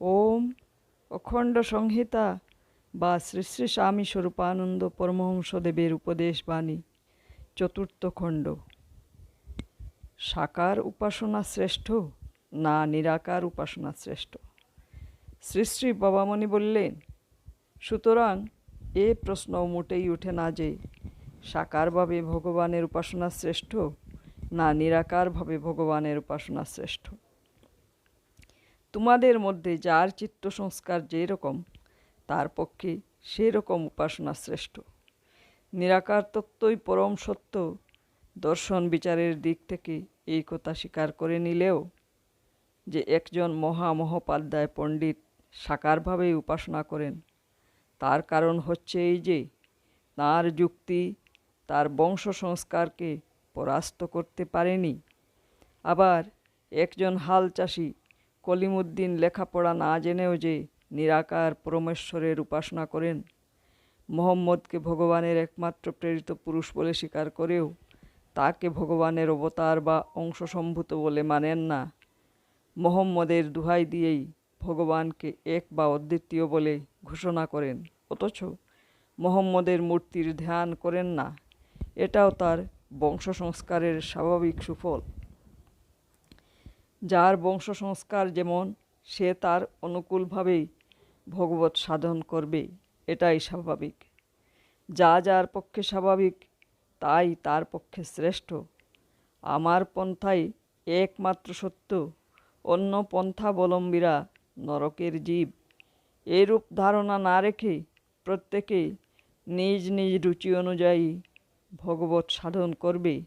ওম অখণ্ড সংহিতা বা শ্রী শ্রী স্বামী স্বরূপানন্দ পরমহংসদেবের উপদেশ বাণী, চতুর্থ খণ্ড। সাকার উপাসনা শ্রেষ্ঠ না নিরাকার উপাসনা শ্রেষ্ঠ? শ্রী শ্রী বাবামণি বললেন, সুতরাং এ প্রশ্ন মোটেই ওঠে না যে সাকারভাবে ভগবানের উপাসনা শ্রেষ্ঠ না নিরাকারভাবে ভগবানের উপাসনা শ্রেষ্ঠ। তোমাদের মধ্যে যার চিত্ত সংস্কার যেরকম, তার পক্ষে সেরকম উপাসনা শ্রেষ্ঠ। নিরাকার তত্ত্বই পরম সত্য, দর্শন বিচারের দিক থেকে এই কথা স্বীকার করে নিলেও যে একজন মহামহোপাধ্যায় পণ্ডিত সাকারভাবেই উপাসনা করেন, তার কারণ হচ্ছে এই যে, তার যুক্তি তার বংশ সংস্কারকে পরাস্ত করতে পারেনি। আবার একজন হাল চাষি কলিমুদ্দিন লেখাপড়া না জেনেও যে নিরাকার পরমেশ্বরের উপাসনা করেন, মোহাম্মদকে ভগবানের একমাত্র প্রেরিত পুরুষ বলে স্বীকার করেও তাকে ভগবানের অবতার বা অংশসম্ভূত বলে মানেন না। মোহাম্মদের দুহাই দিয়েই ভগবানকে এক বা অদ্বিতীয় বলে ঘোষণা করেন। অথচ মোহাম্মদের মূর্তির ধ্যান করেন না। এটাও তার বংশ সংস্কারের স্বাভাবিক সুফল। যার বংশ সংস্কার যেমন, সে তার অনুকূলভাবেই ভগবত সাধন করবে, এটাই স্বাভাবিক। যা যার পক্ষে স্বাভাবিক, তাই তার পক্ষে শ্রেষ্ঠ। আমার পন্থাই একমাত্র সত্য, অন্য পন্থাবলম্বীরা নরকের জীব। এরূপ ধারণা না রেখে প্রত্যেকে নিজ নিজ রুচি অনুযায়ী ভগবত সাধন করবে,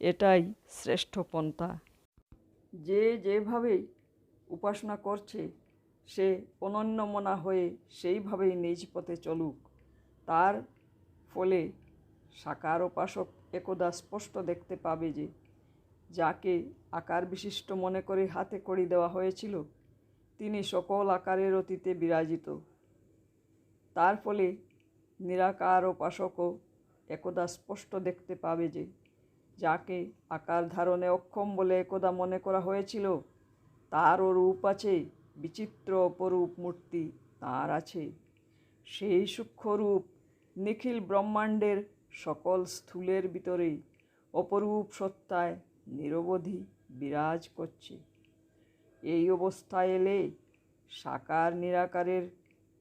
এটাই শ্রেষ্ঠ পন্থা। যে যেভাবে উপাসনা করছে, সে অনন্যমনা হয়ে সেইভাবেই নিজ পথে চলুক। তার ফলে সাকার উপাসক একদা স্পষ্ট দেখতে পাবে যে, যাকে আকার বিশিষ্ট মনে করে হাতে কড়ি দেওয়া হয়েছিল, তিনি সকল আকারের অতীতে বিরাজিত। তার ফলে নিরাকার উপাসকও একদা স্পষ্ট দেখতে পাবে যে যাকে আকার ধারণে অক্ষম বলে একদা মনে করা হয়েছিল তারও রূপ আছে, বিচিত্র অপরূপ মূর্তি তার আছে। সেই সূক্ষ্মরূপ নিখিল ব্রহ্মাণ্ডের সকল স্থূলের ভিতরে অপরূপ সত্তায় নিরবধি বিরাজ করছে। এই অবস্থায় এলে সাকার নিরাকারের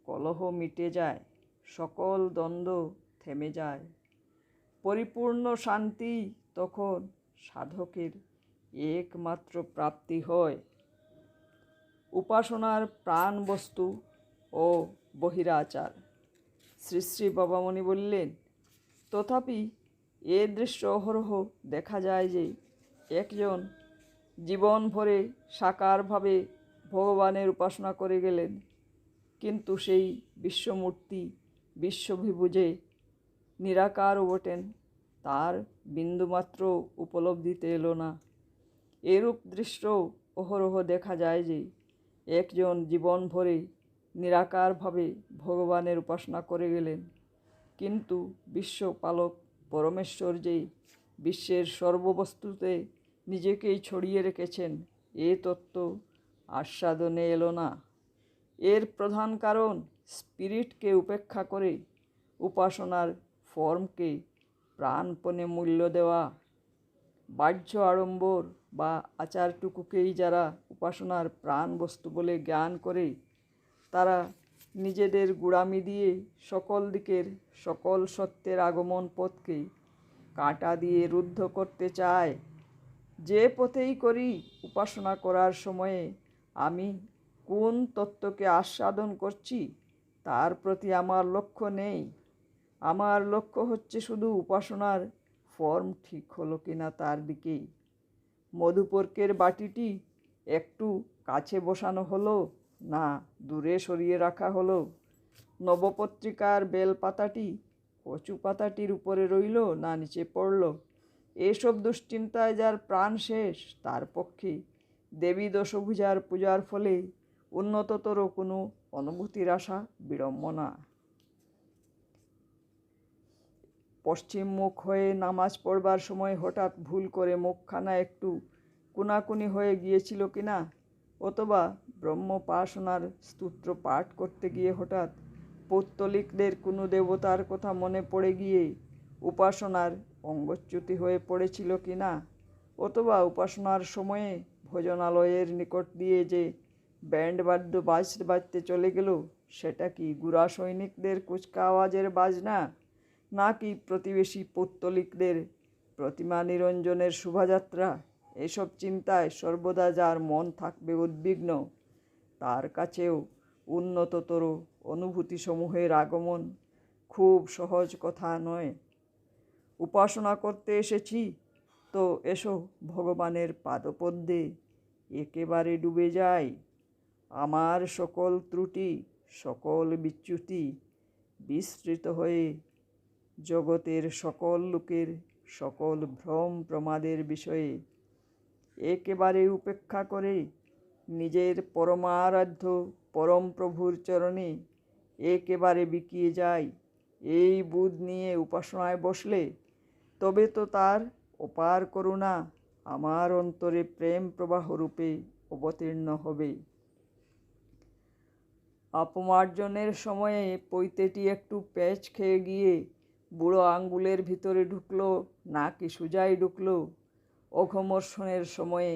কলহ মিটে যায়, সকল দ্বন্দ্ব থেমে যায়। পরিপূর্ণ শান্তি তখন সাধকের একমাত্র প্রাপ্তি হয়। উপাসনার প্রাণ বস্তু ও বহিরাচার। শ্রী শ্রী বাবামণি বললেন, তথাপি এ দৃশ্য অহরহ দেখা যায় যে একজন জীবন ভরে সাকারভাবে ভগবানের উপাসনা করে গেলেন। কিন্তু সেই বিশ্বমূর্তি বিশ্বভিভুজে নিরাকারও বটেন। তার বিন্দুমাত্র উপলব্ধিতে এলো না। এরূপ দৃশ্য অহরহ দেখা যায় যে, একজন জীবন ভরে নিরাকারভাবে ভগবানের উপাসনা করে গেলেন। কিন্তু বিশ্বপালক পরমেশ্বর যে, বিশ্বের সর্ববস্তুতে নিজেকেই ছড়িয়ে রেখেছেন, এ তত্ত্ব আস্বাদনে এলো না। এর প্রধান কারণ স্পিরিটকে উপেক্ষা করে উপাসনার ফর্মকে প্রাণপণে মূল্য দেওয়া, বাহ্য আড়ম্বর বা আচারটুকুকেই যারা উপাসনার প্রাণ বস্তু বলে জ্ঞান করে, তারা নিজেদের গুড়ামি দিয়ে সকল দিকের সকল সত্যের আগমন পথকে কাটা দিয়ে রুদ্ধ করতে চায়। যে পথেই করি উপাসনা করার সময়ে আমি কোন তত্ত্বকে আস্বাদন করছি, তার প্রতি আমার লক্ষ্য নেই। আমার লক্ষ্য হচ্ছে শুধু উপাসনার ফর্ম ঠিক হলো কিনা তার দিকেই। মধুপর্কের বাটিটি একটু কাছে বসানো হলো না দূরে সরিয়ে রাখা হলো। নবপত্রিকার বেলপাতাটি কচু পাতাটির উপরে রইল না নিচে পড়ল। এসব দুশ্চিন্তায় যার প্রাণ শেষ, তার পক্ষে দেবী দশভূজার পূজার ফলে উন্নততর কোনো অনুভূতির আশা বিড়ম্বনা। পশ্চিম মুখ হয়ে নামাজ পড়বার সময় হঠাৎ ভুল করে মুখখানা একটু কোনাকুনি হয়ে গিয়েছিল কি না অথবা ব্রহ্মপাসনার স্তোত্র পাঠ করতে গিয়ে হঠাৎ পৌত্তলিকদের কোনো দেবতার কথা মনে পড়ে গিয়ে উপাসনার অঙ্গচ্যুতি হয়ে পড়েছিল কি না অথবা উপাসনার সময়ে ভোজনালয়ের নিকট দিয়ে যে ব্যান্ড বাদ্য বাজতে বাজতে চলে গেল, সেটা কি গুড়া সৈনিকদের কুচকা আওয়াজের বাজনা? নাকি প্রতিবেশী পৌত্তলিকদের প্রতিমা নিরঞ্জনের শোভাযাত্রা? এসব চিন্তায় সর্বদা যার মন থাকবে উদ্বিগ্ন, তার কাছেও উন্নততর অনুভূতিসমূহের আগমন খুব সহজ কথা নয়। উপাসনা করতে এসেছি, তো এসো ভগবানের পাদপদ্মে, একেবারে ডুবে যাই। আমার সকল ত্রুটি, সকল বিচ্যুতি বিস্তৃত হয়ে জগতের সকল লোকের সকল ভ্রম প্রমাদের বিষয়ে একেবারে উপেক্ষা করে নিজের পরমারাধ্য পরম প্রভুর চরণে একেবারে বিকিয়ে যায়। এই বুধ নিয়ে উপাসনায় বসলে তবে তো তার অপার করুণা আমার অন্তরে প্রেম প্রবাহ রূপে অবতীর্ণ হবে। অপমার্জনের সময়ে পৈতেটি একটু প্যাচ খেয়ে গিয়ে বুড়ো আঙ্গুলের ভিতরে ঢুকলো, নাকি সুজাই ঢুকলো। অঘমর্ষণের সময়ে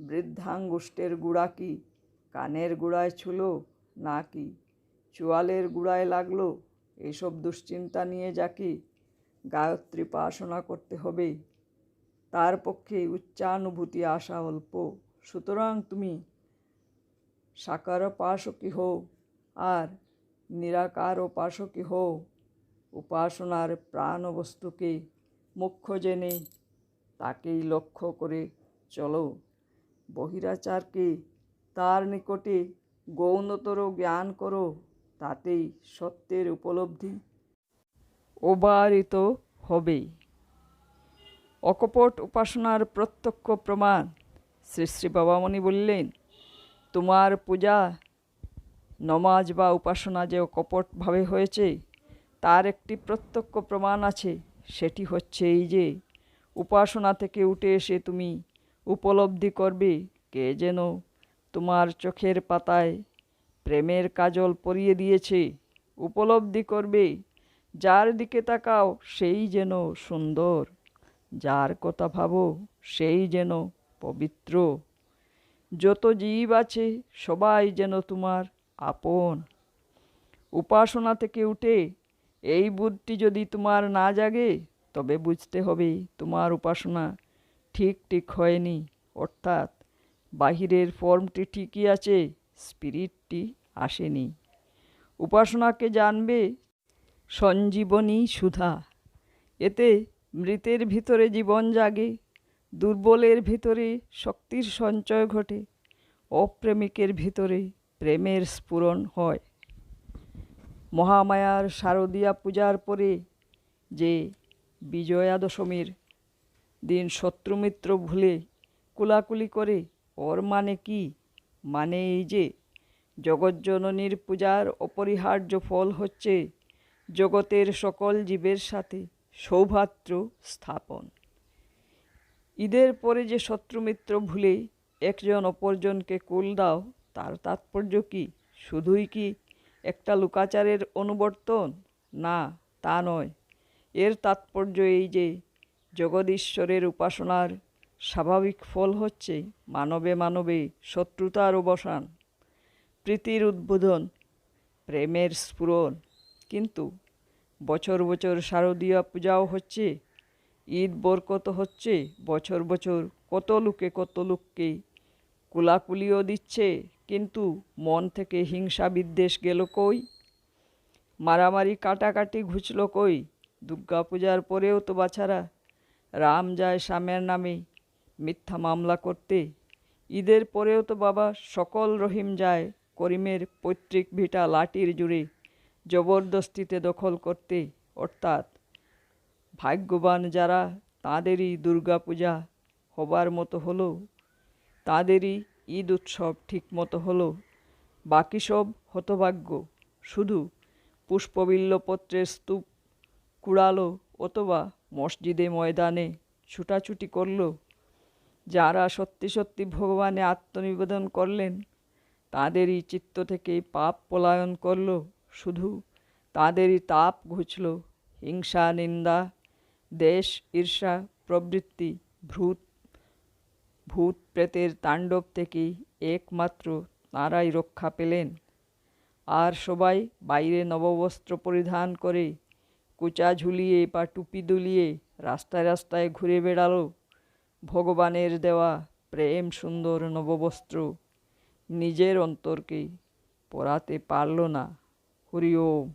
বৃদ্ধাঙ্গুষ্ঠের গুড়া কি? কানের গুড়ায় ছুলো, নাকি চোয়ালের গুড়ায় লাগল? এইসব দুশ্চিন্তা নিয়ে যাকে গায়ত্রী পাশনা করতে হবে। তার পক্ষে উচ্চানুভূতি আসা অল্প। সুতরাং তুমি সাকার পাশকী হও, আর নিরাকার উপাসকী হও। উপাসনার প্রাণবস্তুকে মুখ্য জেনে তাকেই লক্ষ্য করে চলো। বহিরাচারকে তার নিকটে গৌণতর জ্ঞান করো, তাতেই সত্যের উপলব্ধি অবারিত হবে। অকপট উপাসনার প্রত্যক্ষ প্রমাণ শ্রী শ্রী বাবামণি বললেন, তোমার পূজা, নমাজ বা উপাসনা যে অকপটভাবে হয়েছে তার একটি প্রত্যক্ষ প্রমাণ আছে, সেটি হচ্ছে এই যে, উপাসনা থেকে উঠে এসে তুমি উপলব্ধি করবে কে যেন তোমার চোখের পাতায় প্রেমের কাজল পরিয়ে দিয়েছে, উপলব্ধি করবে, যার দিকে তাকাও সেই যেন সুন্দর, যার কথা ভাবো সেই যেন পবিত্র। যত জীব আছে, সবাই যেন তোমার আপন। উপাসনা থেকে উঠে এই বুদ্ধি যদি তোমার না জাগে, তবে বুঝতে হবে তোমার উপাসনা ঠিক ঠিক হয়নি। অর্থাৎ বাহিরের ফর্মটি ঠিকই আছে, স্পিরিটটি আসেনি। উপাসনাকে জানবে সঞ্জীবনী সুধা। এতে মৃতের ভিতরে জীবন জাগে, দুর্বলের ভিতরে শক্তির সঞ্চয় ঘটে, অপ্রেমিকের ভিতরে প্রেমের স্ফুরণ হয়। মহামায়ার শারদীয়া পূজার পরে যে বিজয়া দশমীর দিন শত্রুমিত্র ভুলে কুলাকুলি করে, ওর মানে কি? মানে এই যে জগজ্জননীর পূজার অপরিহার্য ফল হচ্ছে জগতের সকল জীবের সাথে সৌভাত্র স্থাপন। ঈদের পরে যে শত্রুমিত্র ভুলে একজন অপরজনকে কুল দাও, তার তাৎপর্য কি? শুধুই কি একটা লুকাচারের অনুবর্তন? না, তা নয়। এর তাৎপর্য এই যে, জগদীশ্বরের উপাসনার স্বাভাবিক ফল হচ্ছে মানবে মানবে শত্রুতার অবসান, প্রীতির উদ্বোধন, প্রেমের স্ফুরণ। কিন্তু বছর বছর শারদীয় পূজাও হচ্ছে, ঈদ বরকত হচ্ছে, বছর বছর কত লোকে কত লোককে কুলাকুলিও দিচ্ছে কিন্তু মন থেকে হিংসা বিদ্বেষ গেল কই? মারামারি কাটাকাটি ঘুচল কই? দুর্গা পূজার পরেও তো বাছারা রাম যায় শ্যামের নামে মিথ্যা মামলা করতে। ঈদের পরেও তো বাবা সকল রহিম যায় করিমের পৈতৃক ভিটা লাঠির জুড়ে জবরদস্তিতে দখল করতে। অর্থাৎ ভাগ্যবান যারা তাঁদেরই দুর্গাপূজা হবার মতো হলো, তাঁদেরই ঈদ উৎসব ঠিক মতো হলো, বাকি সব হতভাগ্য। শুধু পুষ্পবিল্লপত্রের স্তূপ কুড়ালো অথবা মসজিদে ময়দানে ছুটাছুটি করল। যারা সত্যি সত্যি ভগবানে আত্মনিবেদন করলেন, তাদেরই চিত্ত থেকে পাপ পলায়ন করল। শুধু তাদেরই তাপ ঘুচল। হিংসা, নিন্দা, দেশ ঈর্ষা, প্রবৃত্তি, ভূত ভূত প্রেতের তাণ্ডব থেকে একমাত্র তাঁরাই রক্ষা পেলেন। আর সবাই বাইরে নববস্ত্র পরিধান করে কুচা ঝুলিয়ে বা টুপি দুলিয়ে রাস্তায় রাস্তায় ঘুরে বেড়ালো। ভগবানের দেওয়া প্রেম সুন্দর নববস্ত্র নিজের অন্তরকে পরাতে পারল না। হরি ওম।